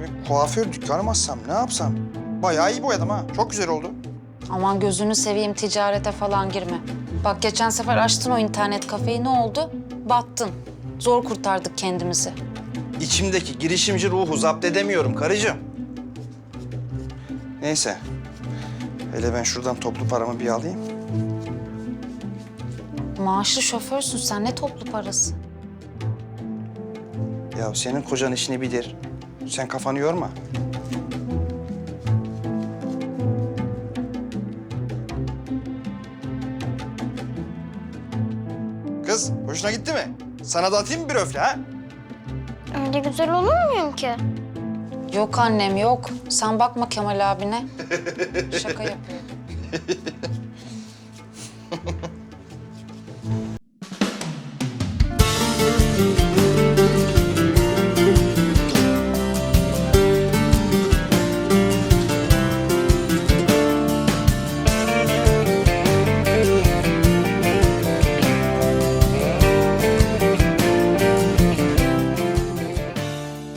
Bir kuaför dükkanı mı açsam, ne yapsam? Bayağı iyi boyadım ha. Çok güzel oldu. Aman gözünü seveyim ticarete falan girme. Bak geçen sefer açtın o internet kafeyi ne oldu? Battın. Zor kurtardık kendimizi. İçimdeki girişimci ruhu zapt edemiyorum karıcığım. Neyse. Hele ben şuradan toplu paramı bir alayım. Maaşlı şoförsün sen ne toplu parası? Ya senin kocan işini bilir. Sen kafanı yorma. Kız, hoşuna gitti mi? Sana da atayım mı bir öfle ha? Öyle güzel olur muyum ki? Yok annem yok. Sen bakma Kemal abine. Şaka yapıyor.